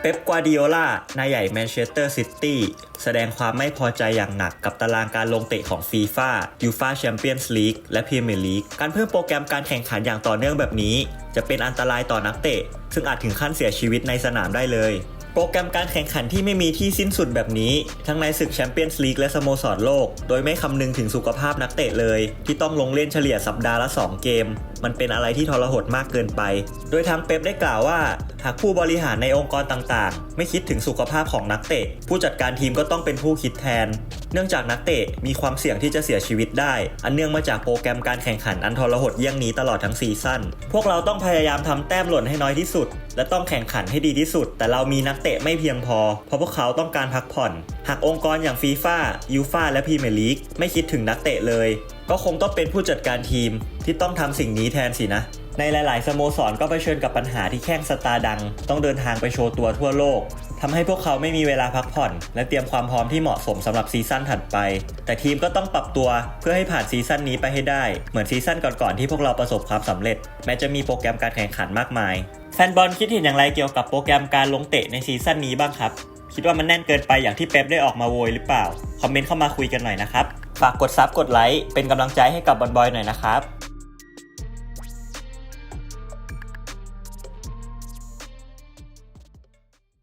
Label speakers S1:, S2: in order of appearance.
S1: เป๊ปกวาดิโอลานายใหญ่แมนเชสเตอร์ซิตี้แสดงความไม่พอใจอย่างหนักกับตารางการลงเตะของฟีฟ่ายูฟ่าแชมเปี้ยนส์ลีกและพรีเมียร์ลีกการเพิ่มโปรแกรมการแข่งขันอย่างต่อเนื่องแบบนี้ จะเป็นอันตรายต่อนักเตะ ซึ่งอาจถึงขั้นเสียชีวิตในสนามได้เลยโปรแกรมการแข่งขันที่ไม่มีที่สิ้นสุดแบบนี้ ทั้งในศึกแชมเปี้ยนส์ลีกและสโมสรโลก โดยไม่คำนึงถึงสุขภาพนักเตะเลย ที่ต้องลงเล่นเฉลี่ยสัปดาห์ละ 2 เกม มันเป็นอะไรที่ทรหดมากเกินไป โดยทางเป๊ปได้กล่าวว่า หากผู้บริหารในองค์กรต่างๆ ไม่คิดถึงสุขภาพของนักเตะ ผู้จัดการทีมก็ต้องเป็นผู้คิดแทน เนื่องจากนักเตะมีความเสี่ยงที่จะเสียชีวิตได้ อันเนื่องมาจากโปรแกรมการแข่งขันอันทรหดเยี่ยงนี้ตลอดทั้งซีซั่น พวกเราต้องพยายามทำแต้มหล่นให้น้อยที่สุด และต้องแข่งขันให้ดีที่สุด แต่เรามีนักเตะไม่เพียงพอ เพราะพวกเขาต้องการพักผ่อน หากองค์กรอย่างฟีฟ่ายูฟ่าและพรีเมียร์ลีกไม่คิดถึงนักเตะเลย ก็คงต้องเป็นผู้จัดการทีมที่ต้องทำสิ่งนี้แทนสินะ ในหลาย ๆ สโมสรก็เผชิญกับปัญหาที่แข้งสตาร์ดัง ต้องเดินทางไปโชว์ตัวทั่วโลกทำให้พวกเขาไม่มีเวลาพักผ่อน และเตรียมความพร้อมที่เหมาะสมสำหรับซีซั่นถัดไป แต่ทีมก็ต้องปรับตัวเพื่อให้ผ่านซีซั่นนี้ไปให้ได้ เหมือนซีซั่นก่อน ๆ ที่พวกเราประสบความสำเร็จ แม้จะมีโปรแกรมการแข่งขันมากมายแฟนบอลคิดเห็นอย่างไรเกี่ยวกับโปรแกรมการลงเตะในซีซั่นนี้บ้างครับ คิดว่ามันแน่นเกินไปอย่างที่เป๊ปได้ออกมาโวยหรือเปล่า คอมเมนต์เข้ามาคุยกันหน่อยนะครับ ฝากกดซับกดไลค์เป็นกำลังใจให้กับบอลบอยหน่อยนะครับ